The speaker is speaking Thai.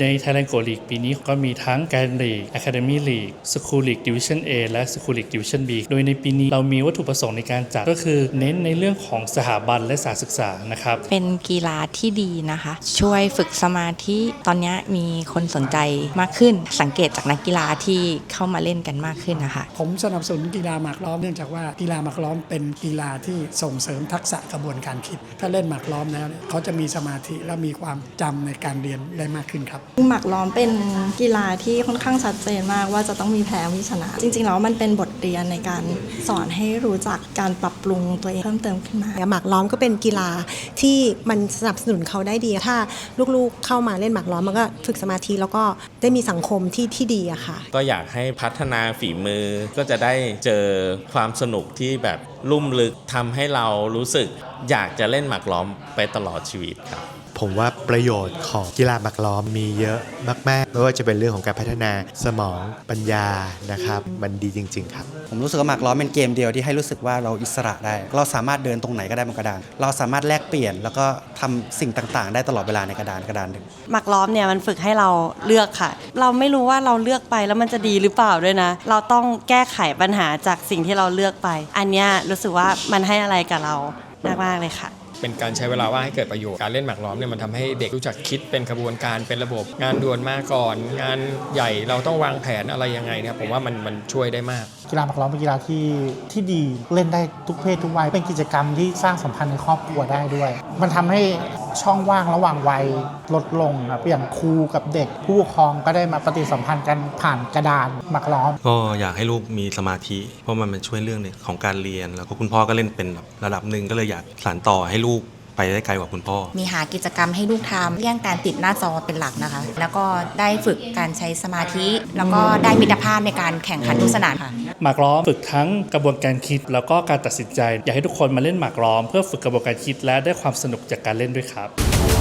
ใน Thailand Go League ปีนี้ก็มีทั้ง Grand League Academy League School League Division A และ School League Division B โดยในปีนี้เรามีวัตถุประสงค์ในการจัดก็คือเน้นในเรื่องของสถาบันและสถานศึกษานะครับ เป็นกีฬาที่ดีนะคะ ช่วยฝึกสมาธิตอนนี้มีคนสนใจมากขึ้น สังเกตจากนักกีฬาที่เข้ามาเล่นกันมากขึ้นนะคะผมสนับสนุนกีฬาหมากล้อมเนื่องจากว่ากีฬาหมากล้อมเป็นกีฬาที่ส่งเสริมทักษะกระบวนการคิด ถ้าเล่นหมากล้อมแล้วเนี่ยเขาจะมีสมาธิและมีความจำในการเรียนได้มากขึ้นครับหมากล้อมเป็นกีฬาที่ค่อนข้างชัดเจนมากว่าจะต้องมีแพ้มีชนะ จริง ๆ แล้วมันเป็นบทเรียนในการสอนให้รู้จักการปรับปรุงตัวเองเพิ่มเติมขึ้นมาหมากล้อมก็เป็นกีฬาที่มันสนับสนุนเขาได้ดีถ้าลูกๆเข้ามาเล่นหมากล้อมมันก็ฝึกสมาธิแล้วก็ได้มีสังคมที่ที่ดีอะค่ะ ก็อยากให้พัฒนาฝีมือก็จะได้เจอความสนุกที่แบบลุ่มลึกทำให้เรารู้สึก อยากจะเล่นหมากล้อมไปตลอดชีวิตครับ ผมว่าประโยชน์ของกีฬาหมากล้อมมีเยอะมากๆไม่ว่าจะเป็นเรื่องของการพัฒนาสมองปัญญานะครับ มันดีจริง ๆ ครับ ผมรู้สึกว่าหมากล้อมเป็นเกมเดียวที่ให้รู้สึกว่าเราอิสระได้ เราสามารถเดินตรงไหนก็ได้บนกระดาน เราสามารถแลกเปลี่ยนแล้วก็ทำสิ่งต่างๆ ได้ตลอดเวลาในกระดานกระดานหนึ่งหมักล้อมเนี่ยมันฝึกให้เราเลือกค่ะ เราไม่รู้ว่าเราเลือกไปแล้วมันจะดีหรือเปล่าด้วยนะ เราต้องแก้ไขปัญหาจากสิ่งที่เราเลือกไป อันเนี้ยรู้สึกว่ามันให้อะไรกับเรามากๆเลยค่ะ เป็นการใช้เวลาว่างให้เกิดประโยชน์การเล่นหมากล้อมเนี่ยมันทำให้เด็กรู้จักคิดเป็นกระบวนการเป็นระบบ งานด่วนมาก่อน งานใหญ่เราต้องวางแผนอะไรยังไงเนี่ยผมว่ามันมันช่วยได้มาก กีฬาหมากล้อมเป็นกีฬาที่ที่ดีเล่นได้ทุกเพศทุกวัยเป็นกิจกรรมที่สร้างสัมพันธ์ในครอบครัวได้ด้วย มันทำให้ ช่องว่างระหว่างวัยลดลงครับอย่างครูกับเด็กผู้ปกครองก็ได้มาปฏิสัมพันธ์กันผ่านกระดานหมากล้อม ก็อยากให้ลูกมีสมาธิ เพราะมันมันช่วยเรื่องของการเรียน แล้วก็คุณพ่อก็เล่นเป็นแบบระดับหนึ่งก็เลยอยากสานต่อให้ลูก ไปได้ไกลกว่าคุณพ่อ มีหากิจกรรมให้ลูกทำเลี่ยงการติดหน้าจอเป็นหลักนะคะ แล้วก็ได้ฝึกการใช้สมาธิ แล้วก็ได้มิตรภาพในการแข่งขันทุกสนามค่ะ หมากล้อมฝึกทั้งกระบวนการคิดแล้วก็การตัดสินใจ อยากให้ทุกคนมาเล่นหมากล้อมเพื่อฝึกกระบวนการคิดและได้ความสนุกจากการเล่นด้วยครับ